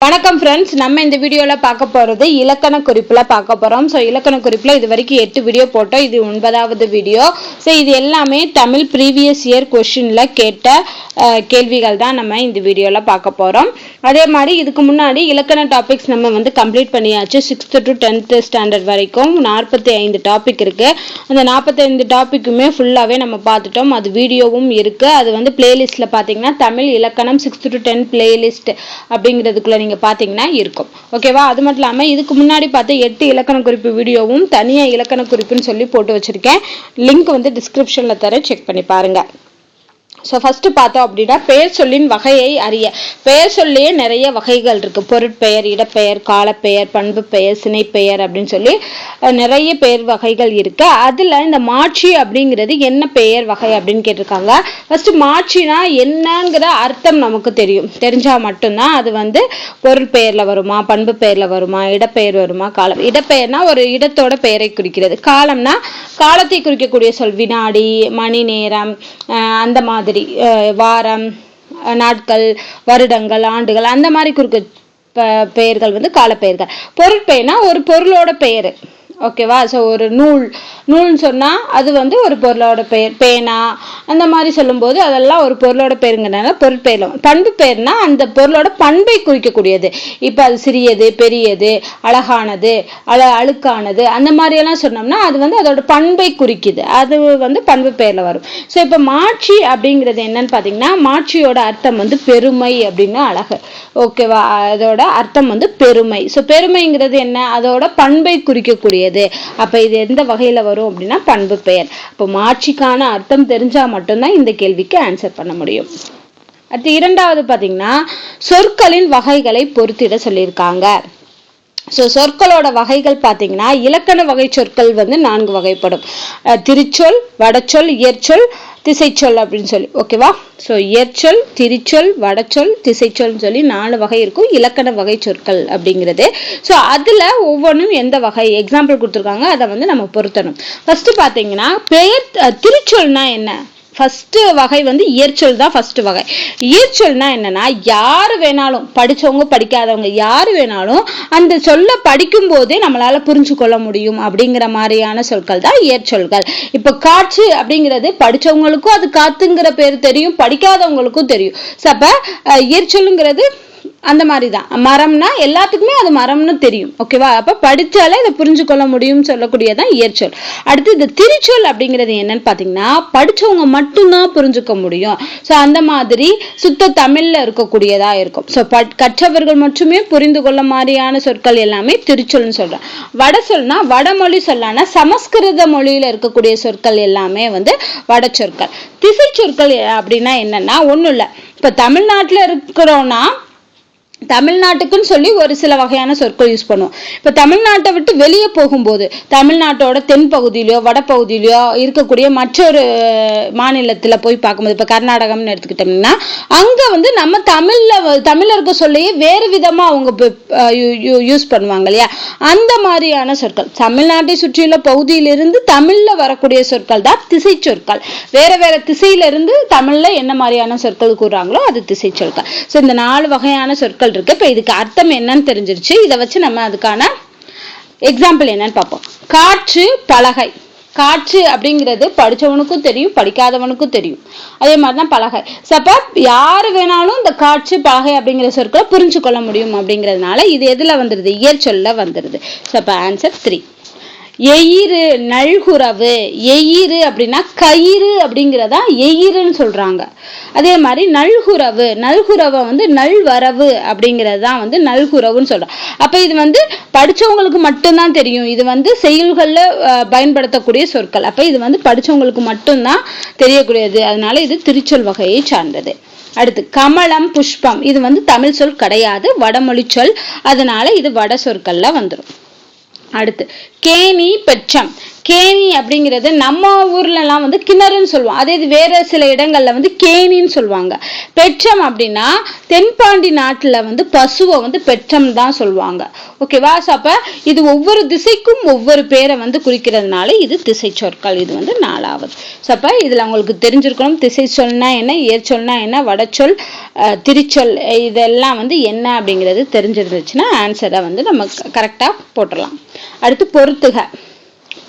வணக்கம் ஃப்ரெண்ட்ஸ் நம்ம இந்த வீடியோவில் பார்க்க போகிறது இலக்கண குறிப்பில் பார்க்க போகிறோம் ஸோ இலக்கண குறிப்பில் இது வரைக்கும் எட்டு வீடியோ போட்டோம். இது ஒன்பதாவது வீடியோ ஸோ இது எல்லாமே தமிழ் ப்ரீவியஸ் இயர் கொஷினில் கேட்ட கேள்விகள் தான் நம்ம இந்த வீடியோவில் பார்க்க போகிறோம் அதே மாதிரி இதுக்கு முன்னாடி இலக்கண டாபிக்ஸ் நம்ம வந்து கம்ப்ளீட் பண்ணியாச்சு. சிக்ஸ்த்து டு டென்த்து ஸ்டாண்டர்ட் வரைக்கும் நாற்பத்தி ஐந்து டாபிக் இருக்குது அந்த நாற்பத்தைந்து டாப்பிக்குமே ஃபுல்லாகவே நம்ம பார்த்துட்டோம். அது வீடியோவும் இருக்குது அது வந்து பிளேலிஸ்ட்டில் பார்த்தீங்கன்னா தமிழ் இலக்கணம் சிக்ஸ்த்து டு டென் பிளேலிஸ்ட் அப்படிங்கிறதுக்குள்ளே நீங்கள் பார்த்தீங்கன்னா இருக்கும். ஓகேவா அது மட்டும் இல்லாமல் இதுக்கு முன்னாடி பார்த்து எட்டு இலக்கண குறிப்பு வீடியோவும் தனியாக இலக்கண குறிப்புன்னு சொல்லி போட்டு வச்சுருக்கேன். லிங்க் வந்து டிஸ்கிரிப்ஷனில் தர செக் பண்ணி பாருங்கள் ஸோ ஃபஸ்ட்டு பார்த்தோம் அப்படின்னா பெயர் சொல்லின் வகையை அறிய. பெயர் சொல்லியே நிறைய வகைகள் இருக்குது பொருட்பெயர் இடப்பெயர் காலப்பெயர் பண்பு பெயர் சினைப்பெயர் அப்படின்னு சொல்லி நிறைய பெயர் வகைகள் இருக்குது அதில் இந்த மாட்சி அப்படிங்கிறது என்ன பெயர் வகை அப்படின்னு கேட்டிருக்காங்க. ஃபஸ்ட்டு மாட்சினா என்னங்கிற அர்த்தம் நமக்கு தெரியும். தெரிஞ்சால் மட்டும்தான் அது வந்து பொருள் பெயரில் வருமா பண்பு பெயரில் வருமா இடப்பெயர் வருமா காலம் இடப்பெயர்னா ஒரு இடத்தோட பெயரை குறிக்கிறது. காலம்னா காலத்தை குறிக்கக்கூடிய சொல் வினாடி மணி நேரம் அந்த மாதிரி. மாதிரி வாரம் நாட்கள் வருடங்கள் ஆண்டுகள் அந்த மாதிரி குறுக்க பெயர்கள் வந்து காலப்பெயர்கள். பொருட்பெயர்னா ஒரு பொருளோட பெயர். ஓகேவா? ஸோ ஒரு நூல் நூல்னு சொன்னால் அது வந்து ஒரு பொருளோட பெயர் பேனா அந்த மாதிரி சொல்லும்போது அதெல்லாம் ஒரு பொருளோட பெயருங்கிறனால பொருட்பெயர் பண்பு பெயர்னா அந்த பொருளோட பண்பை குறிக்கக்கூடியது. இப்போ அது சிறியது பெரியது அழகானது அழ அழுக்கானது அந்த மாதிரியெல்லாம் சொன்னோம்னா அது வந்து அதோட பண்பை குறிக்குது. அது வந்து பண்பு பெயரில் வரும். ஸோ இப்போ மாட்சி அப்படிங்கிறது என்னன்னு பார்த்தீங்கன்னா மாட்சியோட அர்த்தம் வந்து பெருமை அப்படின்னு அழகு. ஓகேவா அதோட அர்த்தம் வந்து பெருமை. ஸோ பெருமைங்கிறது என்ன? அதோட பண்பை குறிக்கக்கூடியது. அப்போ இது எந்த வகையில் வரும்? வரும் அப்படின்னா பண்பு பெயர். அப்போ மாட்சிக்கான அர்த்தம் தெரிஞ்சால் மட்டும்தான் இந்த கேள்விக்கு ஆன்சர் பண்ண முடியும். அடுத்து இரண்டாவது பார்த்தீங்கன்னா சொற்களின் வகைகளை பொருத்திட சொல்லியிருக்காங்க. ஸோ சொற்களோட வகைகள் பார்த்தீங்கன்னா இலக்கண வகை சொற்கள் வந்து நான்கு வகைப்படும். திருச்சொல் வடச்சொல் இயற்சொல் திசைச்சொல் அப்படின்னு சொல்லி. ஓகேவா ஸோ இயற்சொல் திருச்சொல் வடச்சொல் திசைச்சொல்னு சொல்லி நாலு வகை இருக்கும். இலக்கண வகை சொற்கள் அப்படிங்கிறது. ஸோ அதில் ஒவ்வொன்றும் எந்த வகை? எக்ஸாம்பிள் கொடுத்துருக்காங்க. அதை வந்து நம்ம பொருத்தணும். ஃபஸ்ட்டு பார்த்தீங்கன்னா பெயர் திருச்சொல்னா என்ன? ஃபஸ்ட்டு வகை வந்து இயற்சொல் தான் ஃபஸ்ட்டு வகை. இயற்சொல்னா என்னென்னா யார் வேணாலும் படிச்சவங்க படிக்காதவங்க யார் வேணாலும் அந்த சொல்லை படிக்கும் போதே நம்மளால் புரிஞ்சு கொள்ள முடியும் அப்படிங்கிற மாதிரியான சொற்கள் தான் இயற்சொல்கள். இப்போ காற்று அப்படிங்கிறது படிச்சவங்களுக்கும் அது காத்துங்கிற பேர் தெரியும் படிக்காதவங்களுக்கும் தெரியும். ஸோ அப்போ இயற்சொல்லுங்கிறது அந்த மாதிரி தான் மரம்னா எல்லாத்துக்குமே அது மரம்னு தெரியும். ஓகேவா அப்போ படித்தாலே இதை புரிஞ்சு கொள்ள முடியும்னு சொல்லக்கூடியதான் இயற்சொல். அடுத்து இந்த திருச்சொல் அப்படிங்கிறது என்னன்னு பார்த்தீங்கன்னா படிச்சவங்க மட்டும்தான் புரிஞ்சுக்க முடியும். ஸோ அந்த மாதிரி சுத்த தமிழில் இருக்கக்கூடியதாக இருக்கும். ஸோ கற்றவர்கள் மட்டுமே புரிந்து கொள்ள மாதிரியான சொற்கள் எல்லாமே திருச்சொல்னு சொல்கிறேன் வட சொல்னா வடமொழி சொல்லான சமஸ்கிருத மொழியில் இருக்கக்கூடிய சொற்கள் எல்லாமே வந்து வட சொற்கள். திசை சொற்கள் அப்படின்னா என்னன்னா ஒன்றும் இல்லை. இப்போ தமிழ்நாட்டில் இருக்கிறோன்னா தமிழ்நாட்டுக்குன்னு சொல்லி ஒரு சில வகையான சொற்கள் யூஸ் பண்ணுவோம். இப்போ தமிழ்நாட்டை விட்டு வெளியே போகும்போது தமிழ்நாட்டோட தென்பகுதியிலையோ பகுதியிலையோ இருக்கக்கூடிய மற்றொரு மாநிலத்தில் போய் பார்க்கும்போது இப்போ கர்நாடகம்னு எடுத்துக்கிட்டோம்னா அங்கே வந்து நம்ம தமிழில் தமிழில் இருக்க சொல்லையே வேறு விதமாக அவங்க யூஸ் பண்ணுவாங்க இல்லையா? அந்த மாதிரியான சொற்கள். தமிழ்நாட்டை சுற்றியுள்ள பகுதியிலிருந்து தமிழில் வரக்கூடிய சொற்கள் தான் திசை சொற்கள். வேறு வேறு திசையிலிருந்து தமிழில் என்ன மாதிரியான சொற்கள் கூறுறாங்களோ அது திசை சொற்கள். ஸோ இந்த நாலு வகையான சொற்கள் இருக்கு. இப்போ இதுக்கு அர்த்தம் என்னன்னு தெரிஞ்சிருச்சு. இதை வச்சு நம்ம அதுக்கான எக்ஸாம்பிள் என்னன்னு பார்ப்போம். காற்று பலகை. காற்று அப்படிங்கிறது படிச்சவனுக்கும் தெரியும் படிக்காதவனுக்கும் தெரியும். அதே மாதிரி தான் பலகை. ஸோ அப்போ யார் வேணாலும் இந்த காற்று பலகை அப்படிங்கிற சொற்களை புரிஞ்சு கொள்ள முடியும் அப்படிங்கிறதுனால இது எதில் வந்துடுது இயற்சொல்ல வந்துடுது ஸோ அப்போ ஆன்சர் த்ரீ எயிறு நல்குறவு. எயிறு அப்படின்னா கயிறு அப்படிங்கிறதா எயிறுன்னு சொல்கிறாங்க அதே மாதிரி நல்குறவு நல்குறவை வந்து நல்வரவு அப்படிங்கிறது தான் வந்து நல்குறவுன்னு சொல்கிறோம் அப்போ இது வந்து படிச்சவங்களுக்கு மட்டும்தான் தெரியும். இது வந்து செயல்களில் பயன்படுத்தக்கூடிய சொற்கள். அப்போ இது வந்து படிச்சவங்களுக்கு மட்டும்தான் தெரியக்கூடியது. அதனால இது திருச்சொல் வகையை சார்ந்தது. அடுத்து கமலம் புஷ்பம். இது வந்து தமிழ் சொல் கிடையாது. வடமொழி சொல். அதனால இது வட சொற்கள்ல வந்துடும் அடுத்து கேணி பெச்சம் கேணி அப்படிங்கிறது நம்ம ஊர்லலாம் வந்து கிணறுன்னு சொல்லுவோம். அதே இது வேறு சில இடங்களில் வந்து கேணின்னு சொல்லுவாங்க. பெற்றம் அப்படின்னா தென்பாண்டி நாட்டில் வந்து பசுவை வந்து பெற்றம் தான் சொல்லுவாங்க. ஓகேவா? ஸோ அப்போ இது ஒவ்வொரு திசைக்கும் ஒவ்வொரு பேரை வந்து குறிக்கிறதுனால இது திசை சொற்கள். இது வந்து நாலாவது. ஸோ அப்போ இதில் உங்களுக்கு தெரிஞ்சிருக்கணும். திசை சொல்னா என்ன ஏர் சொல்னா என்ன வடச்சொல் திருச்சொல் திரிச்சொல் இதெல்லாம் வந்து என்ன அப்படிங்கிறது தெரிஞ்சிருந்துச்சுன்னா ஆன்சரை வந்து நம்ம கரெக்டாக போட்டுடலாம் அடுத்து பொறுத்துக.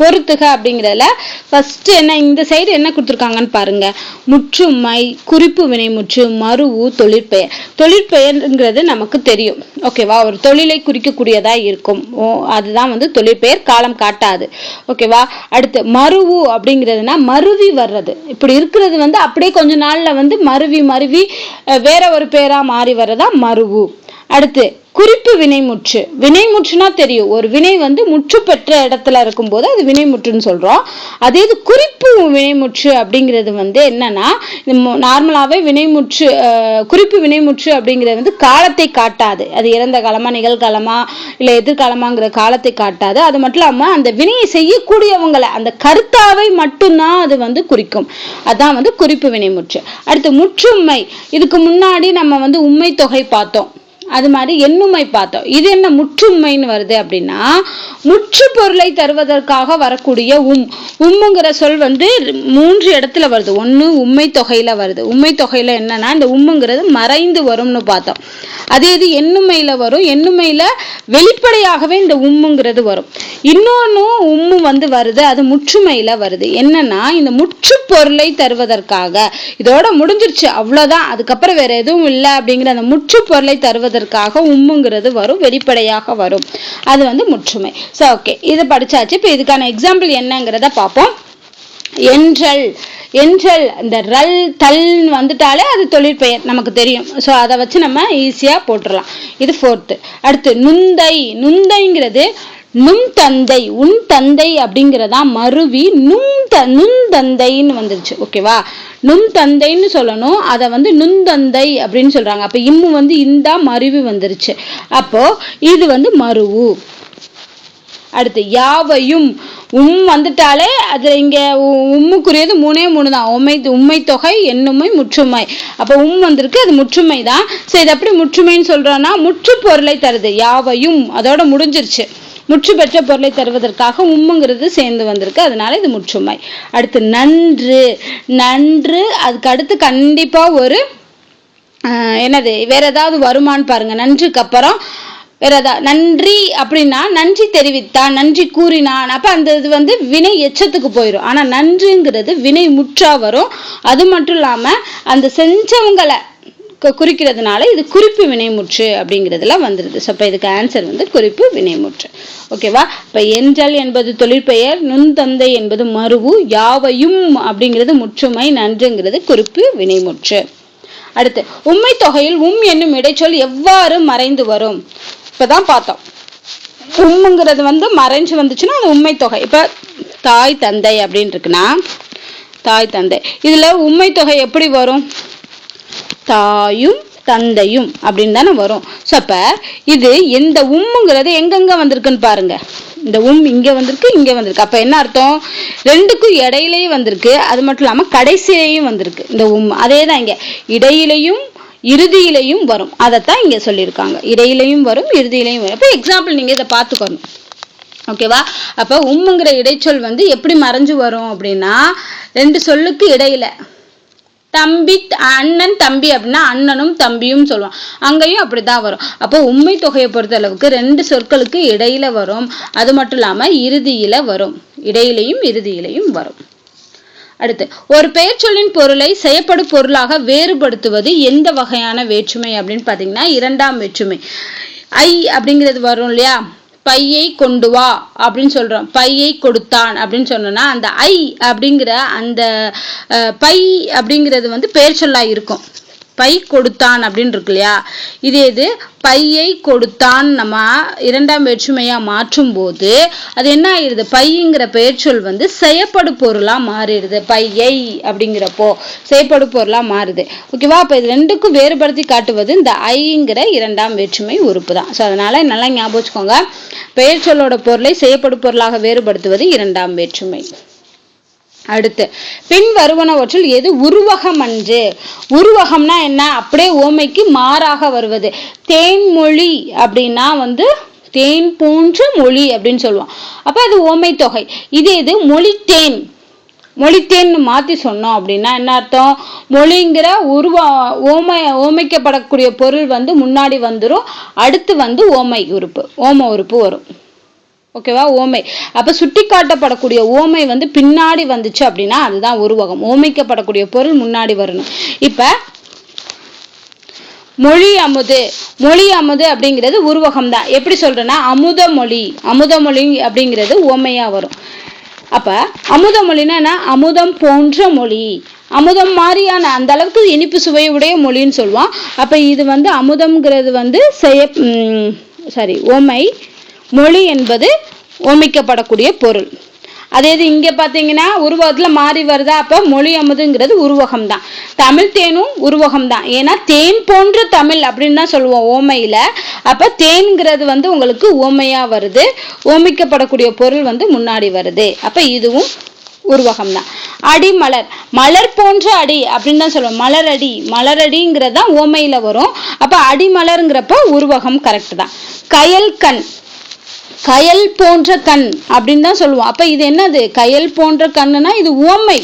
பொறுத்துக அப்படிங்கிறதுல ஃபஸ்ட்டு என்ன இந்த சைடு என்ன கொடுத்துருக்காங்கன்னு பாருங்க. முற்றுமை குறிப்பு வினைமுற்று மருவு தொழிற்பெயர். தொழிற்பெயர்ங்கிறது நமக்கு தெரியும். ஓகேவா ஒரு தொழிலை குறிக்கக்கூடியதா இருக்கும். ஓ அதுதான் வந்து தொழிற்பெயர் காலம் காட்டாது. ஓகேவா அடுத்து மருவு அப்படிங்கிறதுனா மருவி வர்றது. இப்படி இருக்கிறது வந்து அப்படியே கொஞ்ச நாள்ல வந்து மருவி மருவி வேற ஒரு பேரா மாறி வர்றதா மருவு அடுத்து குறிப்பு வினைமுற்று. வினைமுற்றுனா தெரியும். ஒரு வினை வந்து முற்று பெற்ற இடத்துல இருக்கும்போது அது வினைமுற்றுன்னு சொல்கிறோம் அதே இது குறிப்பு வினைமுற்று அப்படிங்கிறது வந்து என்னன்னா நார்மலாகவே வினைமுற்று குறிப்பு வினைமுற்று அப்படிங்கிறது வந்து காலத்தை காட்டாது. அது இறந்த காலமாக நிகழ்காலமாக இல்லை எதிர்காலமாங்கிற காலத்தை காட்டாது. அது மட்டும் இல்லாமல் அந்த வினையை செய்யக்கூடியவங்களை அந்த கருத்தாவை மட்டும்தான் அது வந்து குறிக்கும். அதான் வந்து குறிப்பு வினைமுற்று. அடுத்து முற்றுமை. இதுக்கு முன்னாடி நம்ம வந்து உண்மை தொகை பார்த்தோம். அது மாதிரி எண்ணுமை பார்த்தோம். இது என்ன முற்றுமைன்னு வருது அப்படின்னா முற்று பொருளை தருவதற்காக வரக்கூடிய உம். உம்முங்கிற சொல் வந்து மூன்று இடத்துல வருது. ஒன்று உண்மை தொகையில் வருது. உண்மை தொகையில் என்னன்னா இந்த உம்முங்கிறது மறைந்து வரும்னு பார்த்தோம். அதே இது எண்ணுமையில் வரும். எண்ணுமையில் வெளிப்படையாகவே இந்த உம்முங்கிறது வரும். இன்னொன்றும் உம்மு வந்து வருது. அது முற்றுமையில் வருது. என்னன்னா இந்த முற்று பொருளை தருவதற்காக. இதோட முடிஞ்சிருச்சு. அவ்வளோதான் அதுக்கப்புறம் வேற எதுவும் இல்லை அப்படிங்கிற அந்த முற்று பொருளை தருவதற்கு தருவதற்காக உம்முங்கிறது வரும் வெளிப்படையாக வரும். அது வந்து முற்றுமை. ஸோ ஓகே இது படிச்சாச்சு. இப்போ இதுக்கான எக்ஸாம்பிள் என்னங்கிறத பார்ப்போம். என்றல் என்றல் இந்த ரல் தல்னு வந்துட்டாலே அது தொழிற்பெயர் நமக்கு தெரியும். ஸோ அதை வச்சு நம்ம ஈஸியாக போட்டுடலாம் இது ஃபோர்த்து அடுத்து நுந்தை. நுந்தைங்கிறது நும் தந்தை உன் தந்தை அப்படிங்கிறதா மருவி நும் த நுண்தந்தைன்னு வந்துருச்சு. ஓகேவா நுண் தந்தைன்னு சொல்லணும். அதை வந்து நுண்தந்தை அப்படின்னு சொல்கிறாங்க அப்போ இம்மு வந்து இந்தா மருவி வந்துருச்சு. அப்போ இது வந்து மருவு. அடுத்து யாவையும் உம் வந்துட்டாலே அது இங்கே உ- உம்முக்குரியது மூணே மூணு தான். உண்மை உண்மை தொகை என்னுமை முற்றுமை. அப்போ உம் வந்திருக்கு அது முற்றுமை தான் சரி இது எப்படி முற்றுமைன்னு சொல்கிறோன்னா முற்று பொருளை தருது. யாவையும். அதோட முடிஞ்சிருச்சு. முற்று பெற்ற பொருளை தருவதற்காக உம்முங்கிறது சேர்ந்து வந்திருக்கு. அதனால இது முற்றுமை. அடுத்து நன்று. நன்று அதுக்கு அடுத்து கண்டிப்பா ஒரு என்னது வேற ஏதாவது வருமான்னு பாருங்க. நன்றுக்கு அப்புறம் வேற ஏதாவது நன்றி அப்படின்னா நன்றி தெரிவித்தான் நன்றி கூறினான். அப்ப அந்த இது வந்து வினை எச்சத்துக்கு போயிடும் ஆனா நன்றிங்கிறது வினை முற்றா வரும். அது மட்டும் இல்லாம அந்த செஞ்சவங்களை குறிக்கிறதுனால இது குறிப்பு வினைமுற்று அப்படிங்கிறதுல வந்துடுது ஸோ இப்போ இதுக்கு ஆன்சர் வந்து குறிப்பு வினைமுற்று. ஓகேவா இப்போ என்றல் என்பது தொழிற்பெயர் நுண்தந்தை என்பது மருவு யாவையும் அப்படிங்கிறது முற்றுமை நன்றுங்கிறது குறிப்பு வினைமுற்று. அடுத்து உண்மை தொகையில் உம் என்னும் இடைச்சொல் எவ்வாறு மறைந்து வரும்? இப்போதான் பார்த்தோம். உம்முங்கிறது வந்து மறைஞ்சு வந்துச்சுன்னா அது உண்மை தொகை. இப்போ தாய் தந்தை அப்படின்னு இருக்குன்னா தாய் தந்தை. இதில் உண்மை தொகை எப்படி வரும்? தாயும் தந்தையும் அப்படின்னு தானே வரும். ஸோ அப்போ இது எந்த உம்முங்கிறது எங்கெங்க வந்திருக்குன்னு பாருங்க. இந்த உம் இங்கே வந்திருக்கு இங்கே வந்திருக்கு. அப்போ என்ன அர்த்தம்? ரெண்டுக்கும் இடையிலையும் வந்திருக்கு. அது மட்டும் இல்லாமல் கடைசியிலையும் வந்திருக்கு. இந்த உம் அதே தான் இங்கே. இடையிலையும் இறுதியிலையும் வரும். அதைத்தான் இங்கே சொல்லியிருக்காங்க. இடையிலையும் வரும் இறுதியிலையும் வரும். இப்போ எக்ஸாம்பிள் நீங்கள் இதை பார்த்துக்கணும் ஓகேவா அப்போ உம்முங்கிற இடைச்சொல் வந்து எப்படி மறைஞ்சு வரும் அப்படின்னா ரெண்டு சொல்லுக்கு இடையில. தம்பி அண்ணன் தம்பி அப்படின்னா அண்ணனும் தம்பியும் சொல்லுவோம் அங்கேயும் அப்படிதான் வரும். அப்போ உண்மை தொகையை பொறுத்த அளவுக்கு ரெண்டு சொற்களுக்கு இடையில வரும். அது மட்டும் இல்லாம இறுதியில வரும். இடையிலையும் இறுதியிலையும் வரும். அடுத்து ஒரு பெயர் சொல்லின் பொருளை செய்யப்படும் பொருளாக வேறுபடுத்துவது எந்த வகையான வேற்றுமை அப்படின்னு பாத்தீங்கன்னா இரண்டாம் வேற்றுமை. ஐ அப்படிங்கிறது வரும் இல்லையா? பையை கொண்டு வா அப்படின்னு சொல்றோம். பையை கொடுத்தான் அப்படின்னு சொன்னோம்னா அந்த ஐ அப்படிங்கிற அந்த அஹ், பை அப்படிங்கிறது வந்து பெயர் சொல்லா இருக்கும். பை கொடுத்தான் அப்படின்னு இருக்கு இல்லையா? இது இது பையை கொடுத்தான் நம்ம இரண்டாம் வேற்றுமையாக மாற்றும் போது அது என்ன ஆயிடுது? பைங்கிற பெயர்ச்சொல் வந்து செயப்படு பொருளாக மாறிடுது. பையை அப்படிங்கிறப்போ செயப்படு பொருளாக மாறுது. ஓகேவா அப்போ இது ரெண்டுக்கும் வேறுபடுத்தி காட்டுவது இந்த ஐங்கிற இரண்டாம் வேற்றுமை உறுப்பு தான். ஸோ அதனால் நல்லா ஞாபகம் வச்சுக்கோங்க. பெயர்ச்சொல்லோட பொருளை செயப்படு பொருளாக வேறுபடுத்துவது இரண்டாம் வேற்றுமை. அடுத்து பின் வருவனவற்றில் எது உருவகம் அன்று உருவகம்னா என்ன? அப்படியே ஓமைக்கு மாறாக வருவது. தேன்மொழி அப்படின்னா வந்து தேன் போன்ற மொழி அப்படின்னு சொல்லுவோம். அப்போ அது ஓமை தொகை இது இது மொழித்தேன். மொழித்தேன்னு மாற்றி சொன்னோம் அப்படின்னா என்ன அர்த்தம்? மொழிங்கிற உருவ ஓமை ஓமைக்கப்படக்கூடிய பொருள் வந்து முன்னாடி வந்துடும் அடுத்து வந்து ஓமை உறுப்பு ஓம உறுப்பு வரும். ஓகேவா ஓமை. அப்ப சுட்டி காட்டப்படக்கூடிய ஓமை வந்து பின்னாடி வந்துச்சு அப்படின்னா அதுதான் உருவகம். ஓமைக்கப்படக்கூடிய பொருள் முன்னாடி வரணும். இப்ப மொழி அமுது. மொழி அமுது அப்படிங்கிறது உருவகம் தான் எப்படி சொல்றேன்னா அமுத மொழி. அமுத மொழி அப்படிங்கிறது ஓமையா வரும். அப்ப அமுத மொழின்னா அமுதம் போன்ற மொழி. அமுதம் மாதிரியான அந்த அளவுக்கு இனிப்பு சுவையுடைய மொழின்னு சொல்லுவான் அப்ப இது வந்து அமுதம்ங்கிறது வந்து செய சாரி ஓமை மொழி என்பது ஒமிக்கப்படக்கூடிய பொருள். அதே இது இங்க பார்த்தீங்கன்னா உருவகத்துல மாறி வருதா? அப்போ மொழி அமுதுங்கிறது உருவகம் தான் தமிழ் தேனும் உருவகம் தான் ஏன்னா தேன் போன்ற தமிழ் அப்படின்னு தான் சொல்லுவோம் ஓமையில. அப்ப தேன்கிறது வந்து உங்களுக்கு ஓமையாக வருது. ஓமிக்கப்படக்கூடிய பொருள் வந்து முன்னாடி வருது. அப்போ இதுவும் உருவகம் தான் அடி மலர் மலர் போன்ற அடி அப்படின்னு தான் சொல்லுவோம். மலரடி. மலரடிங்கிறது தான் ஓமையில் வரும். அப்போ அடி மலருங்கிறப்ப உருவகம் கரெக்ட் தான். கயல் கண் கயல் போன்ற கண் அப்படின்னு தான் சொல்லுவோம். அப்ப இது என்னது? கயல் போன்ற கண்ணுனா இது உவமை.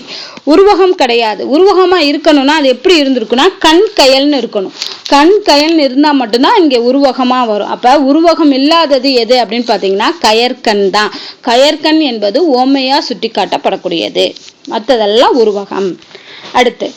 உருவகம் கிடையாது. உருவகமா இருக்கணும்னா அது எப்படி இருந்திருக்குன்னா கண் கயல்னு இருக்கணும். கண் கயல்னு இருந்தா மட்டும்தான் இங்க உருவகமா வரும். அப்ப உருவகம் இல்லாதது எது அப்படின்னு பாத்தீங்கன்னா கயற்கண் தான். கயற்கண் என்பது ஓமையா சுட்டி காட்டப்படக்கூடியது மற்றதெல்லாம் உருவகம். அடுத்து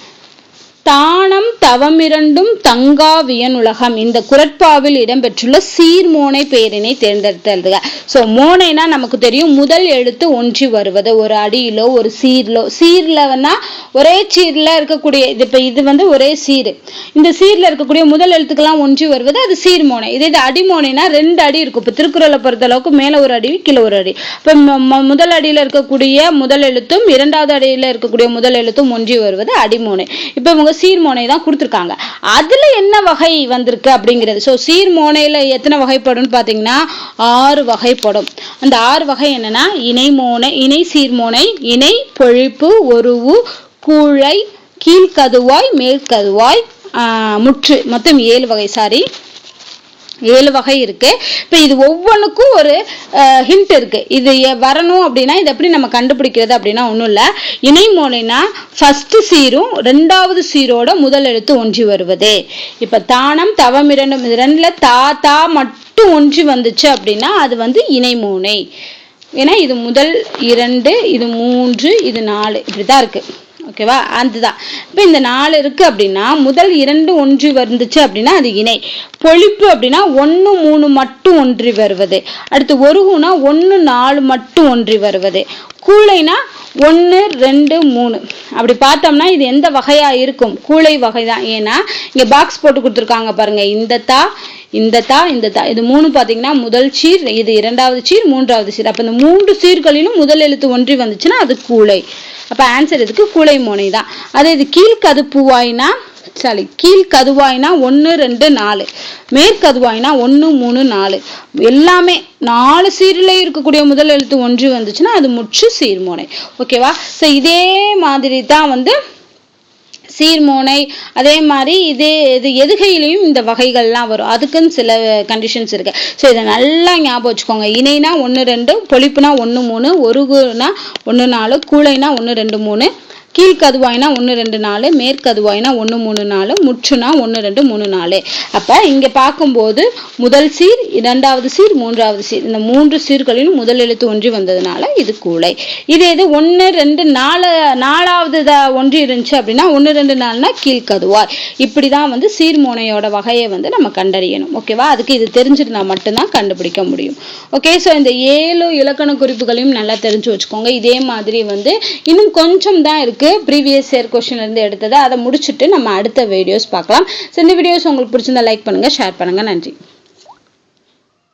தானம் தவமிரண்டும் தங்கா வியனுலகம். இந்த குரட்பாவில் இடம்பெற்றுள்ள சீர்மோனை பெயரினை தேர்ந்தெடுத்தல்க சோ மோனைனா நமக்கு தெரியும் முதல் எழுத்து ஒன்றி வருவது. ஒரு அடியிலோ ஒரு சீர்லோ சீர்லன்னா ஒரே சீர்ல இருக்கக்கூடிய இது இப்ப இது வந்து ஒரே சீர். இந்த சீர்ல இருக்கக்கூடிய முதல் எழுத்துக்கெல்லாம் ஒன்றி வருவது அது சீர்மோனை இதே இது அடிமோனைனா ரெண்டு அடி இருக்கும். இப்போ திருக்குறளை பொறுத்த அளவுக்கு மேலே ஒரு அடி கீழே ஒரு அடி. இப்போ முதல் அடியில இருக்கக்கூடிய முதல் எழுத்தும் இரண்டாவது அடியில இருக்கக்கூடிய முதல் எழுத்தும் ஒன்றி வருவது அடிமோனை இப்போ இவங்க சீர்மோனை தான் கொடுத்துருக்காங்க. அதில் என்ன வகை வந்திருக்கு அப்படிங்கிறது? ஸோ சீர்மோனையில் எத்தனை வகைப்படும் பார்த்தீங்கன்னா ஆறு வகைப்படும். அந்த ஆறு வகை என்னென்னா இணைமோனை இணை சீர்மோனை இணை பொழிப்பு ஒருவு கூழை கீழ்கதுவாய் மேற்கதுவாய் முற்று. மொத்தம் ஏழு வகை சாரி ஏழு வகை இருக்கு. இப்போ இது ஒவ்வொன்றுக்கும் ஒரு ஹிண்ட் இருக்கு. இது வரணும் அப்படின்னா இது எப்படி நம்ம கண்டுபிடிக்கிறது அப்படின்னா ஒன்றும் இல்லை. இணைமோனைனா ஃபர்ஸ்ட் சீரும் ரெண்டாவது சீரோட முதல் எழுத்து ஒன்றி வருவது. இப்போ தானம் தவம் இரண்டும் இது தா தா மட்டும் ஒன்றி வந்துச்சு அப்படின்னா அது வந்து இணைமோனை ஏன்னா இது முதல் இரண்டு இது மூன்று இது நாலு இப்படி தான் இருக்குது ஓகேவா? அதுதான். இப்போ இந்த நாலு இருக்கு அப்படின்னா முதல் இரண்டு ஒன்றி வந்துச்சு அப்படின்னா அது இணை. பொழிப்பு அப்படின்னா ஒன்று மூணு மட்டும் ஒன்றி வருவது. அடுத்து ஒருகுனா ஒன்று நாலு மட்டும் ஒன்றி வருவது. கூளைனா ஒன்று ரெண்டு மூணு. அப்படி பார்த்தோம்னா இது எந்த வகையா இருக்கும்? கூளை வகை தான் ஏன்னா இங்க பாக்ஸ் போட்டு கொடுத்துருக்காங்க பாருங்க. இந்த தா இந்த தா இந்த தா. இது மூணு பார்த்தீங்கன்னா முதல் சீர் இது இரண்டாவது சீர் மூன்றாவது சீர். அப்போ இந்த மூன்று சீர்களிலும் முதல் எழுத்து ஒன்றி வந்துச்சுன்னா அது கூளை அப்போ ஆன்சர் இதுக்கு கூலை மோனை தான். அதே இது கீழ்கதுப்புவாய்னா சாரி கீழ்கதுவாயினா ஒன்று ரெண்டு நாலு. மேற்கதுவாய்னா ஒன்று மூணு நாலு. எல்லாமே நாலு சீரிலே இருக்கக்கூடிய முதல் எழுத்து ஒன்று வந்துச்சுன்னா அது முற்று சீர்மோனை ஓகேவா ஸோ இதே மாதிரி தான் வந்து சீர்மோனை அதே மாதிரி இதே இது எதுகையிலையும் இந்த வகைகள்லாம் வரும். அதுக்குன்னு சில கண்டிஷன்ஸ் இருக்கு. ஸோ இதை நல்லா ஞாபகம் வச்சுக்கோங்க. இணைனா ஒன்று ரெண்டு பொழிப்புனா ஒன்று மூணு ஒருகுனா ஒன்று நாலு கூளைனா ஒன்று ரெண்டு மூணு கீழ்கதுவாயினா ஒன்று ரெண்டு நாலு மேற்கதுவாயினா ஒன்று மூணு நாலு முற்றுனா ஒன்று ரெண்டு மூணு நாலு. அப்போ இங்கே பார்க்கும்போது முதல் சீர் இரண்டாவது சீர் மூன்றாவது சீர். இந்த மூன்று சீர்களிலும் முதல் எழுத்து ஒன்றி வந்ததுனால இது கூளை இது இது ஒன்று ரெண்டு நாலு நாலாவது ஒன்றி இருந்துச்சு அப்படின்னா ஒன்று ரெண்டு நாலுனா கீழ்கதுவாய். இப்படி தான் வந்து சீர்மோனையோட வகையை வந்து நம்ம கண்டறியணும். ஓகேவா அதுக்கு இது தெரிஞ்சிருந்தா மட்டும்தான் கண்டுபிடிக்க முடியும். ஓகே ஸோ இந்த ஏழு இலக்கண குறிப்புகளையும் நல்லா தெரிஞ்சு வச்சுக்கோங்க. இதே மாதிரி வந்து இன்னும் கொஞ்சம் தான் இருக்கு. இருக்கு. ப்ரீவியஸ் இயர் கொஷின்லேருந்து இருந்து அதை முடிச்சுட்டு நம்ம அடுத்த வீடியோஸ் பார்க்கலாம். ஸோ இந்த வீடியோஸ் உங்களுக்கு பிடிச்சிருந்தா லைக் பண்ணுங்க ஷேர் பண்ணுங்க. நன்றி.